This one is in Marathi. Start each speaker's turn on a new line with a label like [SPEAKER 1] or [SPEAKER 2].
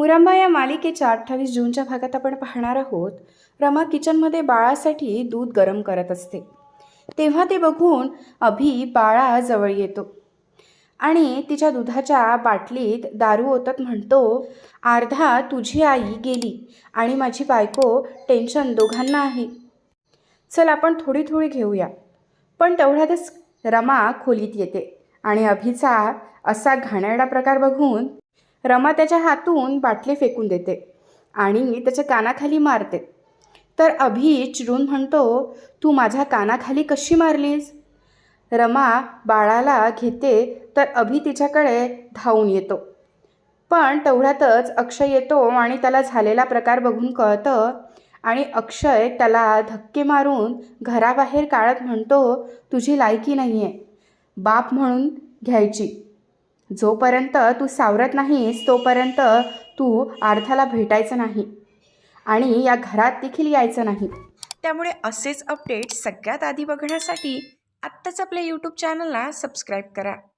[SPEAKER 1] मुरंबा या मालिकेच्या अठ्ठावीस जूनच्या भागात आपण पाहणार आहोत. रमा किचनमध्ये बाळासाठी दूध गरम करत असते. तेव्हा ते बघून अभि बाळाजवळ येतो. आणि तिच्या दुधाच्या बाटलीत दारू ओतत म्हणतो अर्धा तुझी आई गेली आणि माझी बायको टेन्शन दोघांना आहे. चल आपण थोडी थोडी घेऊया. पण तेवढ्यातच रमा खोलीत येते आणि अभिचा असा घाणेरडा प्रकार बघून रमा त्याच्या हातून बाटली फेकून देते आणि त्याच्या कानाखाली मारते. तर अभि चिडून म्हणतो तू माझ्या कानाखाली कशी मारलीस? रमा बाळाला घेते तर अभि तिच्याकडे धावून येतो. पण तेवढ्यातच अक्षय येतो आणि त्याला झालेला प्रकार बघून कळतं आणि अक्षय त्याला धक्के मारून घराबाहेर काढत म्हणतो तुझी लायकी नाही आहे बाप म्हणून घ्यायची. जोपर्यंत तू सावरत नाहीस तोपर्यंत तू अर्थाला भेटायचं नाही आणि या घरात देखील यायचं नाही. त्यामुळे असेच अपडेट सगळ्यात आधी बघण्यासाठी आत्ताच आपल्या यूट्यूब चॅनलला सबस्क्राईब करा.